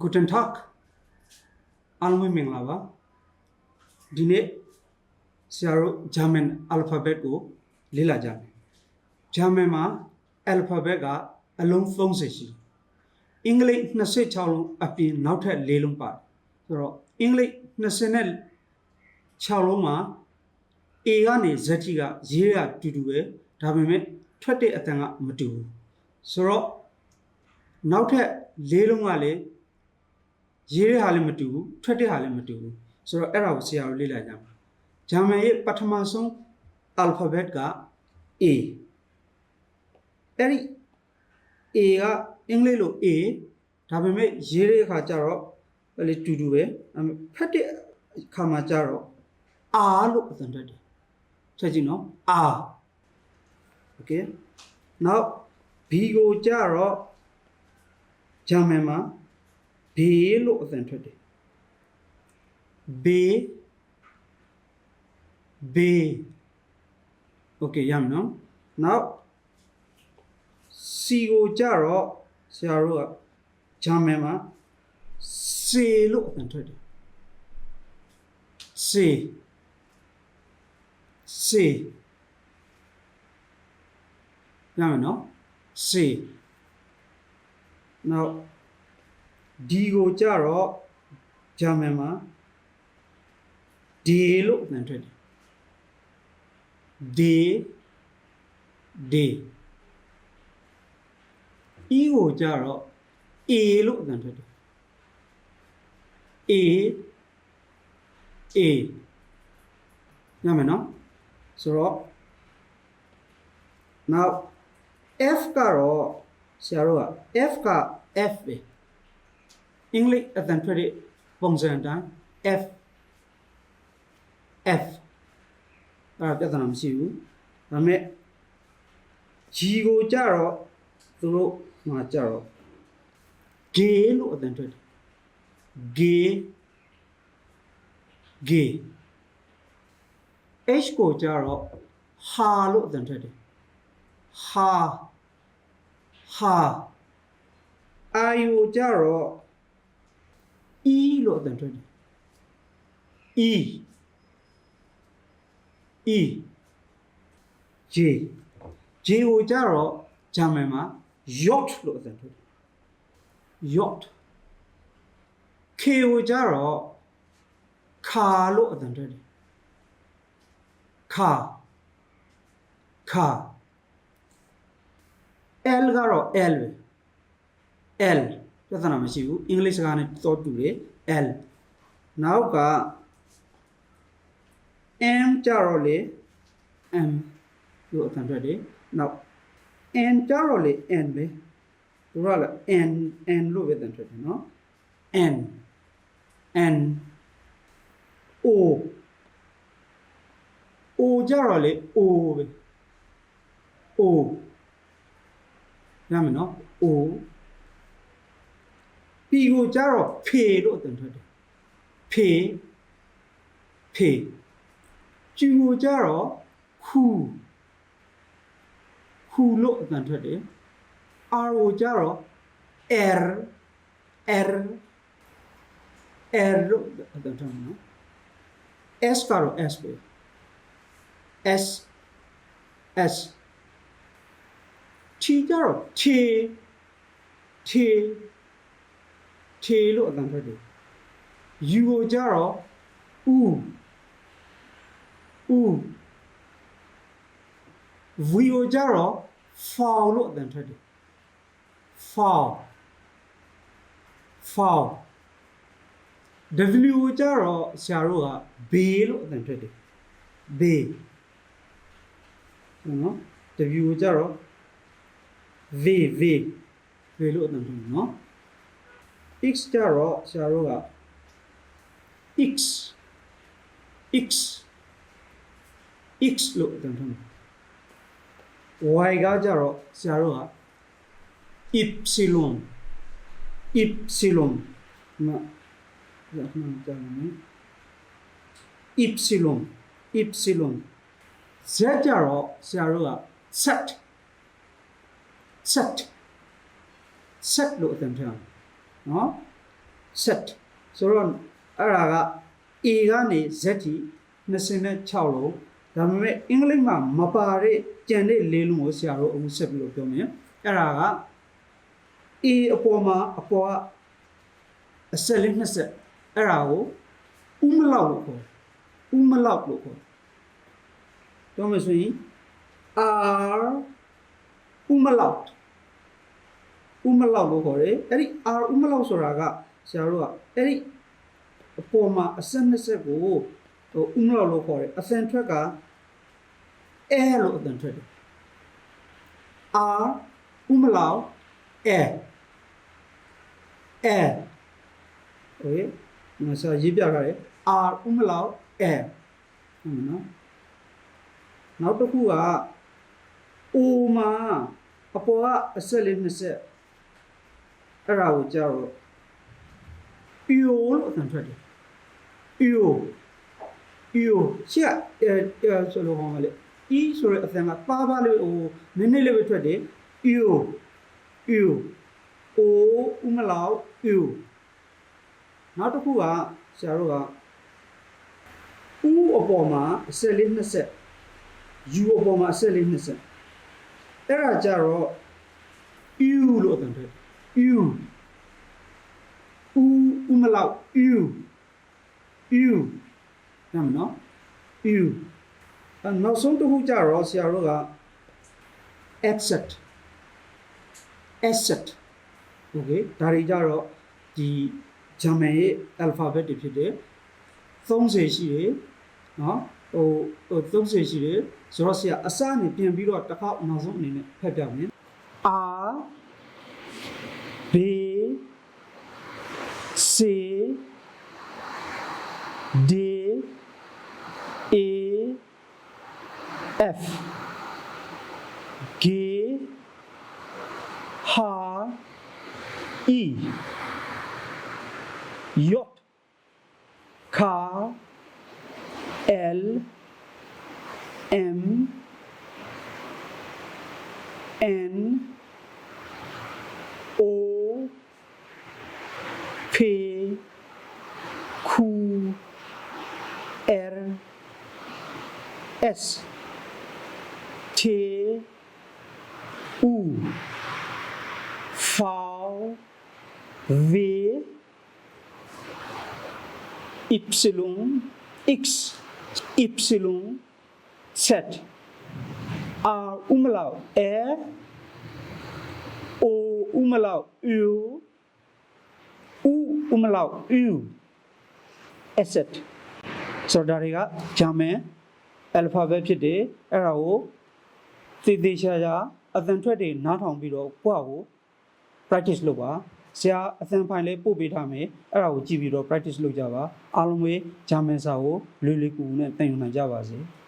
Guten Tag အားလုံးပဲမင်္ဂလာပါဒီနေ့ဆရာတို့ German alphabet ကိုလေ့လာကြမယ် German မှာ alphabet ကအလုံး30ရှိတယ်အင်္ဂလိပ်26လုံးအပြင်နောက်ထပ်၄လုံးပါတယ်ဆိုတော့အင်္ဂလိပ်26လုံးမှာ A ကနေ Z ကြီးကရေးရတူတူပဲ ဒါပေမဲ့ထွက်တဲ့အတန်ကမတူဘူးဆိုတော့နောက်ထပ်၄လုံးကလည်းရေးတဲ့ဟာလည်းမတူဘူးထွက်တဲ့ဟာလည်းမတူဘူးဆိုတော့အဲ့ဒါကိုဆရာတို့လေ့လာကြမှာဂျာမန်ရဲ့ပထမဆုံး alphabet က A အဲ့ဒီ A ကအင်္ဂလိပ်လို A ဒါပေမဲ့ရေးတဲ့အခါကျတော့ဘယ်လေတူတူပဲဒါပေမဲ့ဖတ်တဲ့အခါမှာကျတော့ R လို့အသံထွက်တယ်ချက်ကြည့်နော် R okay now B ကိုကျတော့ဂျာမန်မှာ ဘေးလို့အသံထွက်တယ်ဘေးဘေးโอเคရမယ်နော်နောက်စီကိုကြတော့ဆရာတို့ကဂျာမန်မှာစေလို့အသံထွက်တယ်စေစေ ရမယ်နော်စေနောက်ဒီကိုကြတော့ဂျာမန်မှာဒီလို့အသံထွက်တယ်ဒီဒီအီကိုကြတော့ A လို့အသံထွက်တယ် A A ညမယ်နော်ဆိုတော့ now F ကတော့ဆရာတို့က F က F ပဲအင်္ဂလိပ်အသံထွက်တဲ့ပုံစံအတိုင်း F F အဲ့ဒါပြဿနာမရှိဘူးဒါပေမဲ့ G ကိုကြတော့သူတို့မှာကြတော့ gay လို့အသံထွက်တယ် gay gay H ကိုကြတော့ ha လို့အသံထွက်တယ် ha ha I ကိုကြတော့ E လို့အသံထွက်တယ် E E J J ကိုကြတော့ဂျာမန်မှာ yacht လို့အသံထွက်တယ် yacht K ကိုကြတော့ car လို့အသံထွက်တယ် car car L ကတော့ L ပဲ L ပြဿနာမရှိဘူးအင်္ဂလိပ်စကားနဲ့တော့တူတယ် L နောက်က M ကြတော့လေ M လို့အတန်ထွက်တယ်နောက် N ကြတော့လေ N ပဲတို့ကလည်း N N လို့ပဲအတန်ထွက်တယ်နော် N N O O ကြတော့လေ O ပဲ O ရမယ်နော် O ပီကိုကြတော့ဖေလို့အတန်ထွက်တယ်ဖေဖေကျူကိုကြတော့ခူခူလို့အတန်ထွက်တယ် R ကိုကြတော့ R R R လို့အတန်ထွက်နော် S ကတော့ S ပဲ S S ချီကြတော့ချေချေခြေလို့အတန်ထွက်တယ်ယူကိုကြတော့ဥဥဗီကိုကြတော့ foul လို့အတန်ထွက်တယ် foul foul W ကိုကြတော့ဆရာတို့ကဘေးလို့အတန်ထွက်တယ်ဘေးနော် W ကိုကြတော့ V V V လို့အတန်ထွက်တယ်နော် x ကြတော့ဆရာတို့က x x x လို့အတန်ထုံးတယ် y ကကြတော့ဆရာတို့က epsilon epsilon နော်ရမှန်ကြတယ် epsilon epsilon z ကြတော့ဆရာတို့က set set set လို့အတန်ထမ်းနော် set ဆိုတော့အဲ့ဒါက A ကနေ Z ထိ26လုံးဒါပေမဲ့အင်္ဂလိပ်မှာမပါတဲ့ကြံတဲ့လေးလုံးကိုဆရာတို့အခုဆက်ပြီးတော့ပြောမယ်အဲ့ဒါက A အပေါ်မှာအပေါ်ကအဆက်လေး20အဲ့ဒါကိုဥမလောက်လို့ခေါ်ဥမလောက်လို့ခေါ်ပြောမယ်ဆိုရင် R ဥမလောက် ဥမလောက်လို့ခေါ်တယ်အဲ့ဒီ R ဥမလောက်ဆိုတာကဆရာတို့ကအဲ့ဒီအပေါ်မှာအဆက်20ကိုဟိုဥမလောက်လို့ခေါ်တယ်အစင်ထွက်ကအဲလို့အတန်ထွက်တယ် R ဥမလောက်အဲအဲโอเคငါစာရေးပြထားတယ် R ဥမလောက်အဲဟုတ်မနော်နောက်တစ်ခုက O မှာအပေါ်ကအဆက်လေး20 အဲ့ဒါကိုကြာတော့ EO လို့အတန်ထွက်တယ် EO EO ရှက်အဲအဲဆိုလို့ဟောမလဲ E ဆိုတဲ့အတန်ကပါပါလေးဟိုနည်းနည်းလေးပဲထွက်တယ် EO EO O ဥမလောက် EO နောက်တစ်ခုကဆရာတို့က U အပေါ်မှာအဆက်လေး20 U အပေါ်မှာအဆက်လေး20အဲ့ဒါကြတော့ U လို့အတန်ထွက် U U ဥမလောက် U U နမ်းနော် U အဲ့နောက်ဆုံးတစ်ခုကြတော့ဆရာတို့က asset asset okay ဒါတွေကြတော့ဒီဂျာမန်ရဲ့ alphabet တွေဖြစ်တယ်30ရှိတယ်နော်ဟိုဟို30ရှိတယ်ဆိုတော့ဆရာအစအနေပြင်ပြီးတော့တစ်ခေါက်နောက်ဆုံးအနေနဲ့ဖတ်ပြမယ် R B C D A F. G H E J K L M N O P Q R S T U V W Y X Y Z. R umlaut R O umlaut U U umlaut U asset ဆိုတော့ဒါတွေကဂျာမန် alphabet ဖြစ်တယ်အဲ့ဒါကိုသေသေးချာချာအသံထွက်တွေနားထောင်ပြီးတော့ကိုယ့်ဟာကို practice လုပ်ပါဆရာအသံဖိုင်လေးပို့ပေးထားမယ်အဲ့ဒါကိုကြည့်ပြီးတော့ practice လုပ်ကြပါအားလုံးပဲဂျာမန်စာကိုလွယ်လွယ်ကူကူနဲ့သင်ယူနိုင်ကြပါစေ။